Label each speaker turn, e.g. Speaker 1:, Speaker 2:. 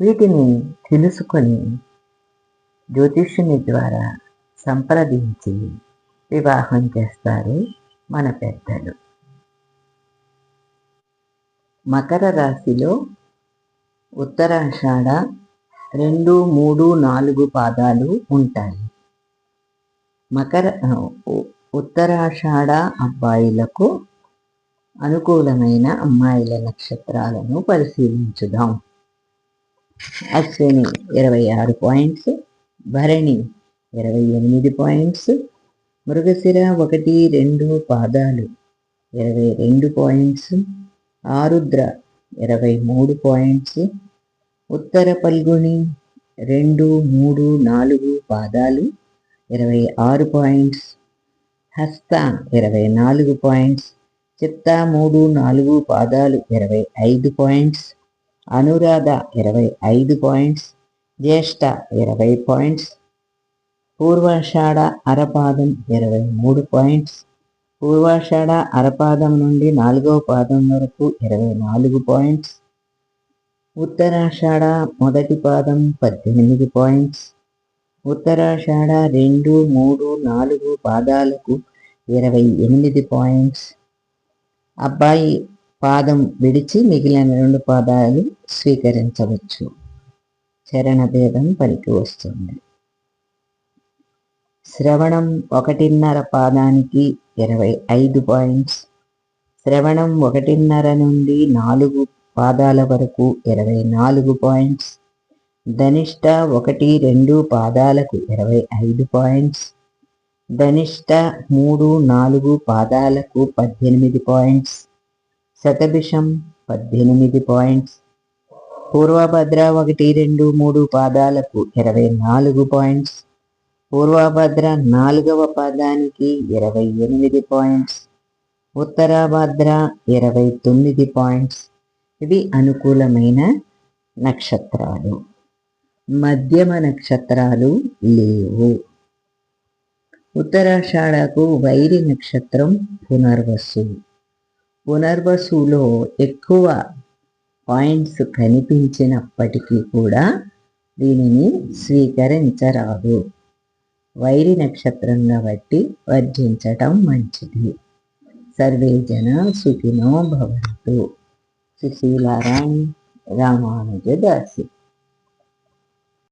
Speaker 1: వీటిని తెలుసుకొని జ్యోతిష్యుని ద్వారా సంప్రదించి వివాహం చేస్తారు మన పెద్దలు. మకర రాశిలో ఉత్తరాషాఢ రెండు మూడు నాలుగు పాదాలు ఉంటాయి. మకర ఉత్తరాషాఢ అబ్బాయిలకు అనుకూలమైన అమ్మాయిల నక్షత్రాలను పరిశీలించుదాం. అశ్విని ఇరవై ఆరు పాయింట్స్ భరణి ఇరవై ఎనిమిది పాయింట్స్ మృగశిర ఒకటి రెండు పాదాలు ఇరవై రెండు పాయింట్స్ ఆరుద్ర ఇరవై మూడు పాయింట్స్ ఉత్తర పల్గుని రెండు మూడు నాలుగు పాదాలు ఇరవై ఆరు పాయింట్స్ హస్త ఇరవై నాలుగు పాయింట్స్ చిత్త మూడు నాలుగు పాదాలు ఇరవై ఐదు పాయింట్స్ అనురాధ ఇరవై ఐదు పాయింట్స్ జ్యేష్ఠ ఇరవై పాయింట్స్ పూర్వాషాఢ అరపాదం ఇరవై మూడు పాయింట్స్ పూర్వాషాఢ అరపాదం నుండి నాలుగవ పాదం వరకు ఇరవై నాలుగు పాయింట్స్ ఉత్తరాషాఢ మొదటి పాదం పద్దెనిమిది పాయింట్స్ ఉత్తరాషాఢ రెండు మూడు నాలుగు పాదాలకు ఇరవై ఎనిమిది పాయింట్స్ అబ్బాయి పాదం విడిచి మిగిలిన రెండు పాదాలు స్వీకరించవచ్చు. చరణ భేదం పనికి వస్తుంది. శ్రవణం ఒకటిన్నర పాదానికి ఇరవై ఐదు పాయింట్స్. శ్రవణం ఒకటిన్నర నుండి నాలుగు పాదాల వరకు ఇరవై నాలుగు పాయింట్స్. ధనిష్ట ఒకటి రెండు పాదాలకు ఇరవై ఐదు పాయింట్స్. ధనిష్ట మూడు నాలుగు పాదాలకు పద్దెనిమిది పాయింట్స్. శతభిషం పద్దెనిమిది పాయింట్స్. పూర్వభద్ర ఒకటి రెండు మూడు పాదాలకు ఇరవై నాలుగు పాయింట్స్. పూర్వభద్ర నాలుగవ పాదానికి ఇరవై ఎనిమిది పాయింట్స్. ఉత్తరాభద్ర ఇరవై తొమ్మిది పాయింట్స్. ఇవి అనుకూలమైన నక్షత్రాలు. మధ్యమ నక్షత్రాలు లేవు. ఉత్తరాషాఢకు వైరి నక్షత్రం పునర్వసు. పునర్వసులో ఎక్కువ పాయింట్స్ కనిపించినప్పటికీ కూడా దీనిని స్వీకరించరాదు. వైరి నక్షత్రం బట్టి వర్జించటం మంచిది. సర్వే జన సుఖినో భవంతు. సుశీలారాణి రామానుజదాసి